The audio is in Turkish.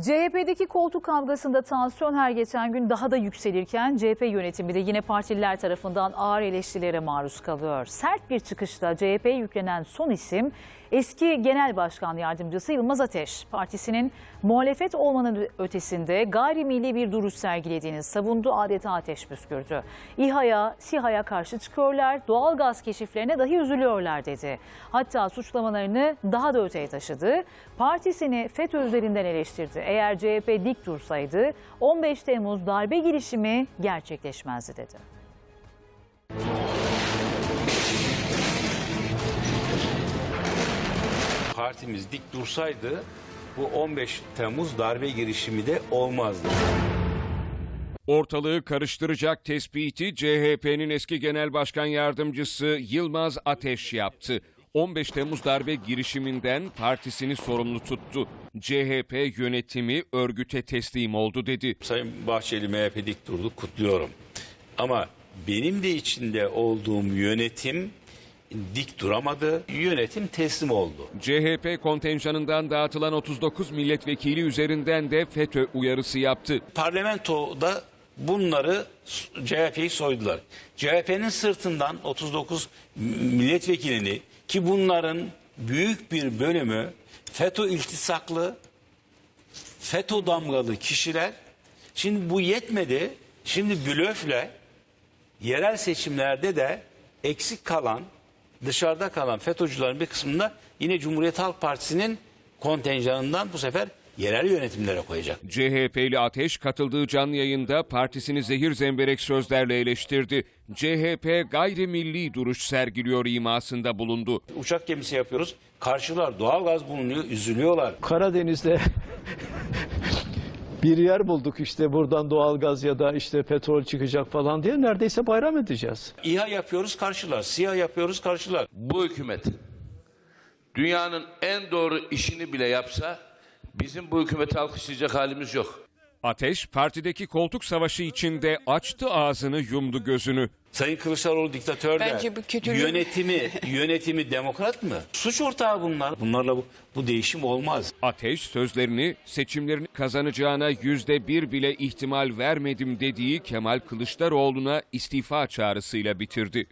CHP'deki koltuk kavgasında tansiyon her geçen gün daha da yükselirken CHP yönetimi de yine partililer tarafından ağır eleştirilere maruz kalıyor. Sert bir çıkışla CHP'ye yüklenen son isim eski Genel Başkan Yardımcısı Yılmaz Ateş. Partisinin muhalefet olmanın ötesinde gayrimilli bir duruş sergilediğini savundu adeta ateş püskürdü. İHA'ya, SİHA'ya karşı çıkıyorlar, doğal gaz keşiflerine dahi üzülüyorlar dedi. Hatta suçlamalarını daha da öteye taşıdı. Partisini FETÖ üzerinden eleştirdi. Eğer CHP dik dursaydı 15 Temmuz darbe girişimi gerçekleşmezdi dedi. partimiz dik dursaydı bu 15 Temmuz darbe girişimi de olmazdı. Ortalığı karıştıracak tespiti CHP'nin eski genel başkan yardımcısı Yılmaz Ateş yaptı. 15 Temmuz darbe girişiminden partisini sorumlu tuttu. CHP yönetimi örgüte teslim oldu dedi. Sayın Bahçeli MHP dik durdu kutluyorum. Ama benim de içinde olduğum yönetim dik duramadı. Yönetim teslim oldu. CHP kontenjanından dağıtılan 39 milletvekili üzerinden de FETÖ uyarısı yaptı. Parlamentoda bunları CHP'yi soydular. CHP'nin sırtından 39 milletvekilini ki bunların büyük bir bölümü FETÖ iltisaklı, FETÖ damgalı kişiler. Şimdi bu yetmedi. Şimdi blöfle yerel seçimlerde de eksik kalan, dışarıda kalan FETÖ'cülerin bir kısmında yine Cumhuriyet Halk Partisi'nin kontenjanından bu sefer yerel yönetimlere koyacak. CHP'li Ateş katıldığı canlı yayında partisini zehir zemberek sözlerle eleştirdi. CHP gayrimilli duruş sergiliyor imasında bulundu. Uçak gemisi yapıyoruz. Karşılar doğalgaz bulunuyor, üzülüyorlar. Karadeniz'de bir yer bulduk işte buradan doğalgaz ya da işte petrol çıkacak falan diye neredeyse bayram edeceğiz. İHA yapıyoruz karşılar, SİHA yapıyoruz karşılar. bu hükümet dünyanın en doğru işini bile yapsa bizim bu hükümeti alkışlayacak halimiz yok. Ateş partideki koltuk savaşı içinde açtı ağzını yumdu gözünü. Sayın Kılıçdaroğlu diktatör der. Bence bu kötülük- Yönetimi, yönetimi demokrat mı? Suç ortağı bunlar. Bunlarla bu, bu değişim olmaz. Ateş sözlerini seçimlerini kazanacağına yüzde bir bile ihtimal vermedim dediği Kemal Kılıçdaroğlu'na istifa çağrısıyla bitirdi.